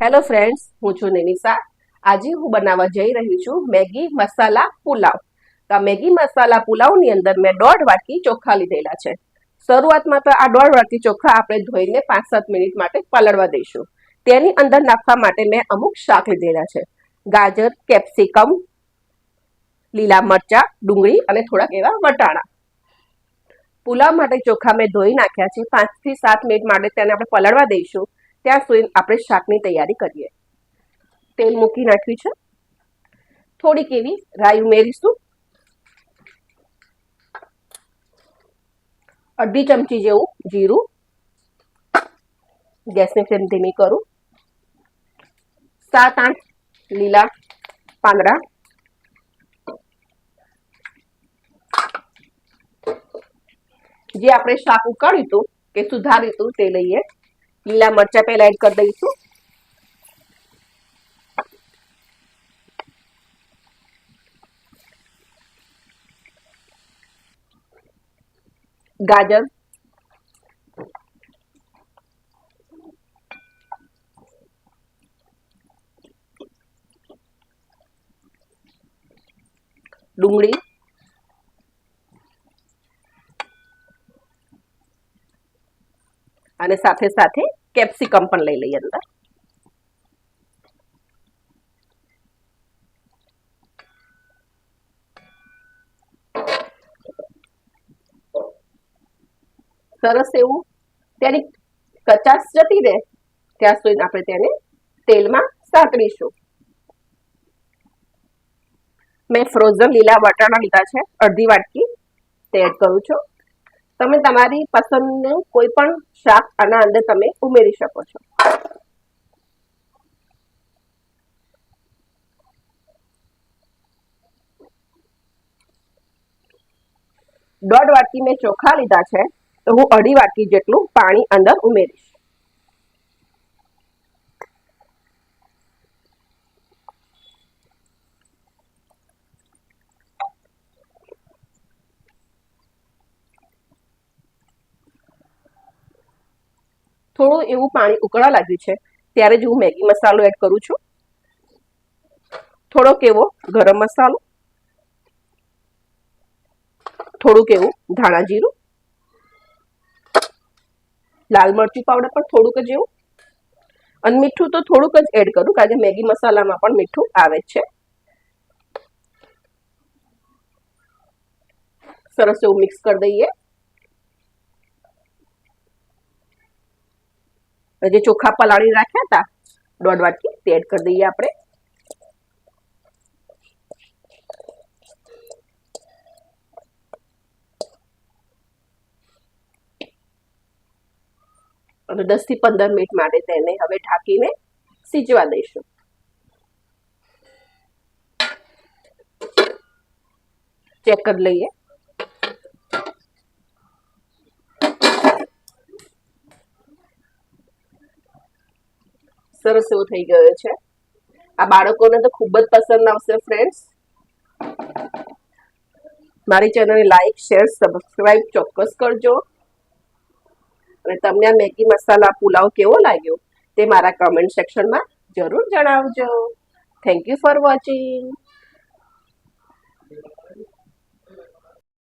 Hello friends હું છું નિનિસા આજે હું બનાવવા જઈ રહી છું મેગી મસાલા પુલાવ. તો આ મેગી મસાલા પુલાવની અંદર મેં દોઢ વાટકી ચોખા લીધેલા છે. શરૂઆતમાં તો આ દોઢ વાટકી ચોખા આપણે ધોઈને પાંચ સાત મિનિટ માટે પલળવા દઈશું. તેની અંદર નાખવા માટે મેં અમુક શાક લીધેલા છે. ગાજર, કેપ્સિકમ, લીલા મરચા, ડુંગળી અને થોડાક એવા વટાણા. પુલાવ માટે ચોખા મેં ધોઈ નાખ્યા છે. પાંચથી સાત મિનિટ માટે તેને આપણે પલળવા દઈશું. ત્યાં સુધી આપણે શાકની તૈયારી કરીએ. તેલ મૂકી નાખ્યું છે. થોડીક એવી રાઈ ઉમેરીશું. અડધી ચમચી જેવું જીરું. ગેસની ફ્લેમ ધીમી કરું. સાત આઠ લીલા પાંદડા. જે આપણે શાક ઉકાળ્યું હતું કે સુધાર્યું હતું તે લઈએ. લીલા મરચા પહેલા એડ કરી દઈશું. ગાજર. ડુંગળી. અને સાથે સાથે કેપ્સિકમ પણ લઈ લઈએ અંદર. સરસ એવું. તેની કચાશ જતી રહે, ત્યાં સુધી આપણે તેને તેલમાં સાતળીશું મેં ફ્રોઝન લીલા વટાણા લીધા છે, અડધી વાટકી. તે એડ કરું છું. તમે તમારી પસંદનું કોઈ પણ શાક આના અંદર તમે ઉમેરી શકો છો. દોઢ વાટકી મેં ચોખા લીધા છે, તો હું અઢી વાટકી જેટલું પાણી અંદર ઉમેરીશ. થોડું એવું પાણી ઉકળવા લાગ્યું છે. ત્યારે જ હું મેગી મસાલો એડ કરું છું. થોડોક એવો ગરમ મસાલો. થોડુંક એવું ધાણા જીરું. લાલ મરચું પાવડર પણ થોડુંક જ એવું. અને મીઠું તો થોડુંક જ એડ કરું, કારણ કે મેગી મસાલામાં પણ મીઠું આવે છે. સરસ એવું મિક્સ કરી દઈએ. જે ચોખા પલાળી રાખ્યા હતા, દોઢ વાટકી, તે એડ કરી દઈએ આપણે. અને દસથી પંદર મિનિટ માટે તેને હવે ઢાંકીને સીજવા દઈશું. ચેક કરી લઈએ. સરસ એવો થઈ ગયો છે. આ બાળકોને તો ખૂબ જ પસંદ આવશે ફ્રેન્ડ્સ મારી ચેનલને લાઈક શેર સબસ્ક્રાઈબ ચોક્કસ કરજો. અને તમને આ મેગી મસાલા પુલાવ કેવો લાગ્યો તે મારા કમેન્ટ સેક્શનમાં જરૂર જણાવજો. Thank you for watching